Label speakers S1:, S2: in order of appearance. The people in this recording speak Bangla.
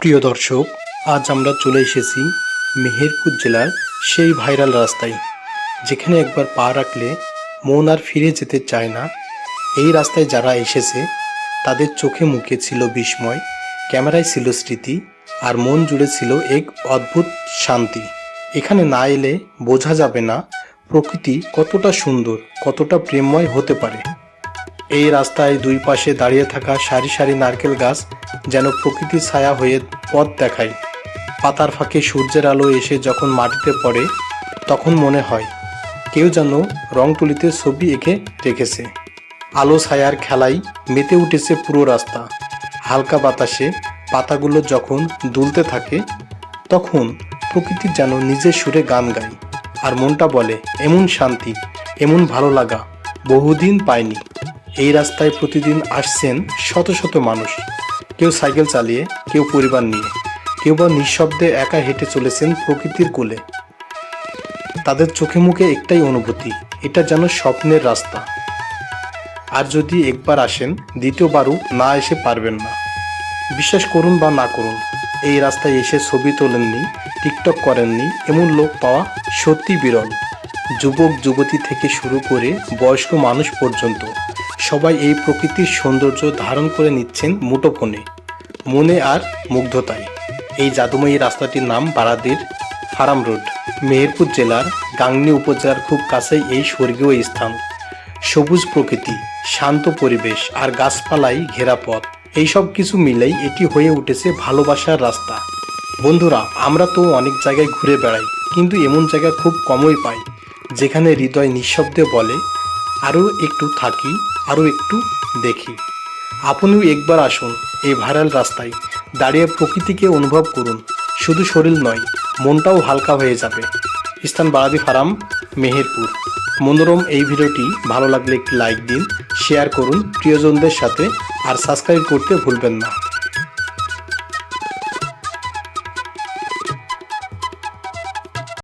S1: প্রিয় দর্শক, আজ আমরা চলে এসেছি মেহেরপুর জেলার সেই ভাইরাল রাস্তায়, যেখানে একবার পা রাখলে মন আর ফিরে যেতে চায় না। এই রাস্তায় যারা এসেছে, তাদের চোখে মুখে ছিল বিস্ময়, ক্যামেরায় ছিল স্মৃতি আর মন জুড়ে ছিল এক অদ্ভুত শান্তি। এখানে না এলে বোঝা যাবে না প্রকৃতি কতটা সুন্দর, কতটা প্রেমময় হতে পারে। এই রাস্তায় দুই পাশে দাঁড়িয়ে থাকা সারি সারি নারকেল গাছ যেন প্রকৃতির ছায়া হয়ে পথ দেখায়। পাতার ফাঁকে সূর্যের আলো এসে যখন মাটিতে পড়ে, তখন মনে হয় কেউ যেন রং তুলিতে ছবি এঁকে রেখেছে। আলো ছায়ার খেলায় মেতে উঠেছে পুরো রাস্তা। হালকা বাতাসে পাতাগুলো যখন দুলতে থাকে, তখন প্রকৃতি যেন নিজের সুরে গান গায় আর মনটা বলে, এমন শান্তি, এমন ভালো লাগা, বহুদিন পায়নি এই রাস্তায় প্রতিদিন আসছেন শত শত মানুষ। কেউ সাইকেল চালিয়ে, কেউ পরিবার নিয়ে। কেউ বা নিঃশব্দে একা হেঁটে চলেছেন প্রকৃতির কোলে। তাদের চোখে মুখে একটাই অনুভূতি, এটা যেন স্বপ্নের রাস্তা। আর যদি একবার আসেন, দ্বিতীয়বারও না এসে পারবেন না। বিশ্বাস করুন বা না করুন, এই রাস্তায় এসে ছবি তোলেননি, টিকটক করেননি এমন লোক পাওয়া সত্যি বিরল। যুবক যুবতী থেকে শুরু করে বয়স্ক মানুষ পর্যন্ত। সবাই এই প্রকৃতির সৌন্দর্য ধারণ করে নিচ্ছেন মুঠোফোনে, মনে আর মুগ্ধতায়। এই জাদুময়ী রাস্তাটির নাম বারাদির ফারাম রোড। মেহেরপুর জেলার গাংনি উপজেলার খুব কাছেই এই স্বর্গীয় স্থান। সবুজ প্রকৃতি, শান্ত পরিবেশ আর গাছপালাই ঘেরা পথ। এইসব কিছু মিলেই এটি হয়ে উঠেছে ভালোবাসার রাস্তা। বন্ধুরা, আমরা তো অনেক জায়গায় ঘুরে বেড়াই, কিন্তু এমন জায়গা খুব কমই পাই, যেখানে হৃদয় নিঃশব্দে বলে, আরও একটু থাকি? আরও একটু দেখি। আপনিও একবার আসুন এই ভাইরাল রাস্তায়। দাঁড়িয়ে প্রকৃতিকে অনুভব করুন। শুধু শরীর নয়, মনটাও হালকা হয়ে যাবে। স্থান বারাদি ফার্ম, মেহেরপুর। মনোরম এই ভিডিওটি ভালো লাগলে একটি লাইক দিন শেয়ার করুন প্রিয়জনদের সাথে, আর সাবস্ক্রাইব করতে ভুলবেন না।